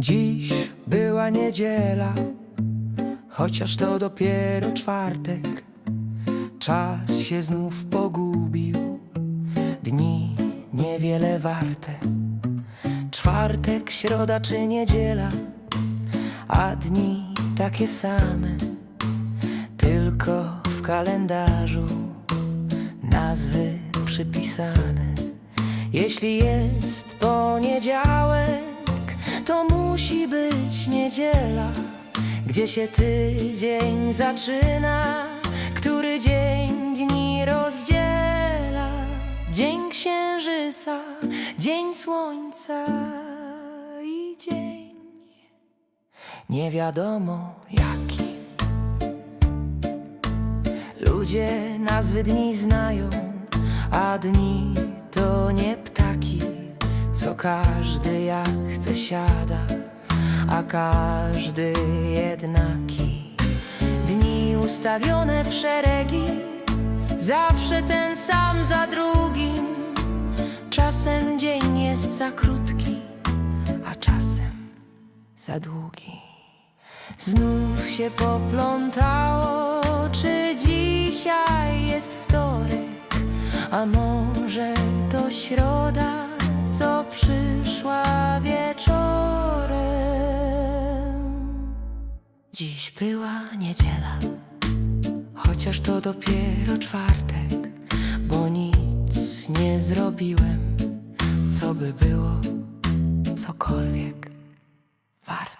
Dziś była niedziela, chociaż to dopiero czwartek. Czas się znów pogubił, dni niewiele warte. Czwartek, środa czy niedziela, a dni takie same, tylko w kalendarzu nazwy przypisane. Jeśli jest poniedziałek, to musi być niedziela, gdzie się tydzień zaczyna, który dzień dni rozdziela. Dzień księżyca, dzień słońca i dzień nie wiadomo jaki. Ludzie nazwy dni znają, a dni to nie co każdy jak chce siada, a każdy jednaki. Dni ustawione w szeregi, zawsze ten sam za drugim. Czasem dzień jest za krótki, a czasem za długi. Znów się poplątało, czy dzisiaj jest wtorek, a może to środa, Dziś była niedziela, chociaż to dopiero czwartek, bo nic nie zrobiłem, co by było cokolwiek warte.